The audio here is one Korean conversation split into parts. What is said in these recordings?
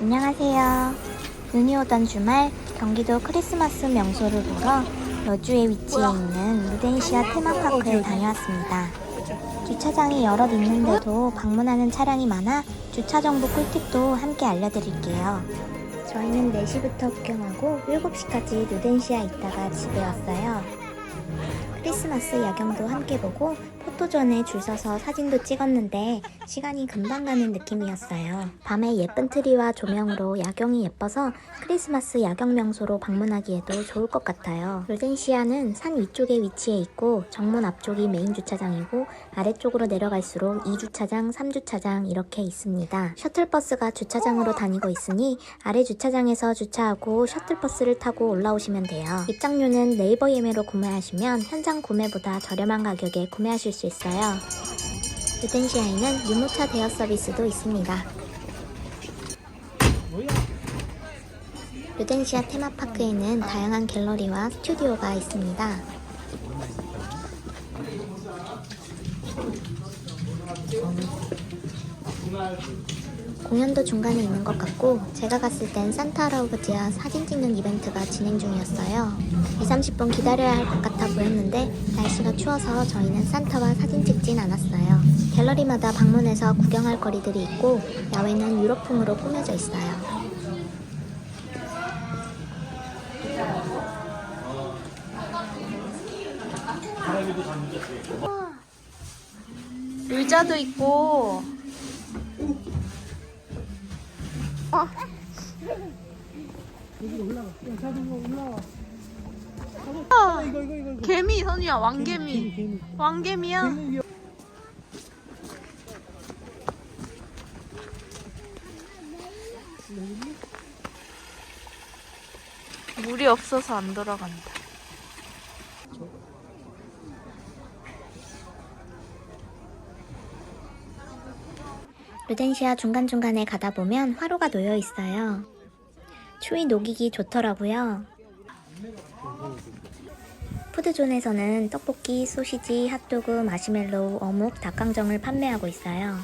안녕하세요. 눈이 오던 주말 경기도 크리스마스 명소를 보러 여주에 위치해 있는 루덴시아 테마파크에 다녀왔습니다. 주차장이 여럿 있는데도 방문하는 차량이 많아 주차 정보 꿀팁도 함께 알려드릴게요. 저희는 4시부터 구경하고 7시까지 루덴시아 있다가 집에 왔어요. 크리스마스 야경도 함께 보고 포토존에 줄 서서 사진도 찍었는데 시간이 금방 가는 느낌이었어요. 밤에 예쁜 트리와 조명으로 야경이 예뻐서 크리스마스 야경 명소로 방문하기에도 좋을 것 같아요. 루덴시아는 산 위쪽에 위치해 있고 정문 앞쪽이 메인 주차장이고 아래쪽으로 내려갈수록 2주차장, 3주차장 이렇게 있습니다. 셔틀버스가 주차장으로 다니고 있으니 아래 주차장에서 주차하고 셔틀버스를 타고 올라오시면 돼요. 입장료는 네이버 예매로 구매하시면 현장 구매보다 저렴한 가격에 구매하실 수 있어요. 루덴시아에는 유모차 대여 서비스도 있습니다. 루덴시아 테마파크에는 다양한 갤러리와 스튜디오가 있습니다. 공연도 중간에 있는 것 같고 제가 갔을 땐 산타 할아버지와 사진 찍는 이벤트가 진행 중이었어요. 2, 30분 기다려야 할 것 같아 보였는데 날씨가 추워서 저희는 산타와 사진 찍진 않았어요. 갤러리마다 방문해서 구경할 거리들이 있고 야외는 유럽풍으로 꾸며져 있어요. 의자도 있고 아, 개미 선우야 왕개미. 왕개미야? 물이 없어서 안 돌아간다 루덴시아 중간중간에 가다 보면 화로가 놓여 있어요. 추위 녹이기 좋더라고요. 푸드존에서는 떡볶이, 소시지, 핫도그, 마시멜로우, 어묵, 닭강정을 판매하고 있어요.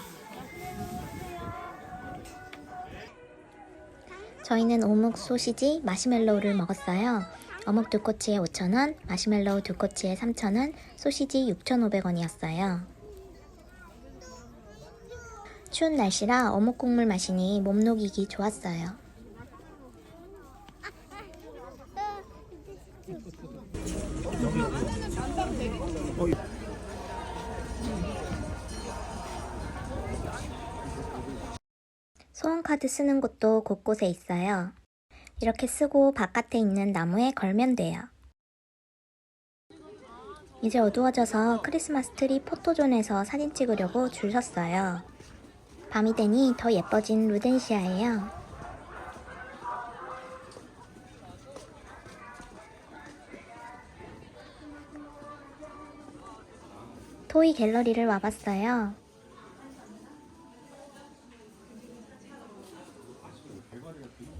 저희는 어묵, 소시지, 마시멜로우를 먹었어요. 어묵 두 꼬치에 5,000원, 마시멜로우 두 꼬치에 3,000원, 소시지 6,500원이었어요. 추운 날씨라 어묵 국물 마시니 몸 녹이기 좋았어요. 소원카드 쓰는 곳도 곳곳에 있어요. 이렇게 쓰고 바깥에 있는 나무에 걸면 돼요. 이제 어두워져서 크리스마스 트리 포토존에서 사진 찍으려고 줄 섰어요. 밤이 되니 더 예뻐진 루덴시아예요. 토이 갤러리를 와봤어요.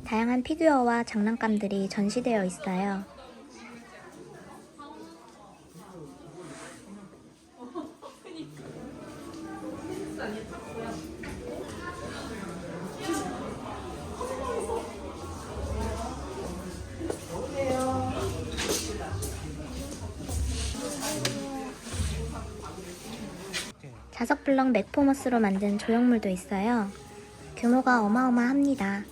다양한 피규어와 장난감들이 전시되어 있어요. 자석 블럭 맥포머스로 만든 조형물도 있어요. 규모가 어마어마합니다.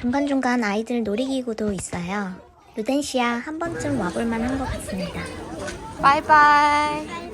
중간중간 아이들 놀이기구도 있어요. 루덴시아 한 번쯤 와볼 만 한 것 같습니다. 바이바이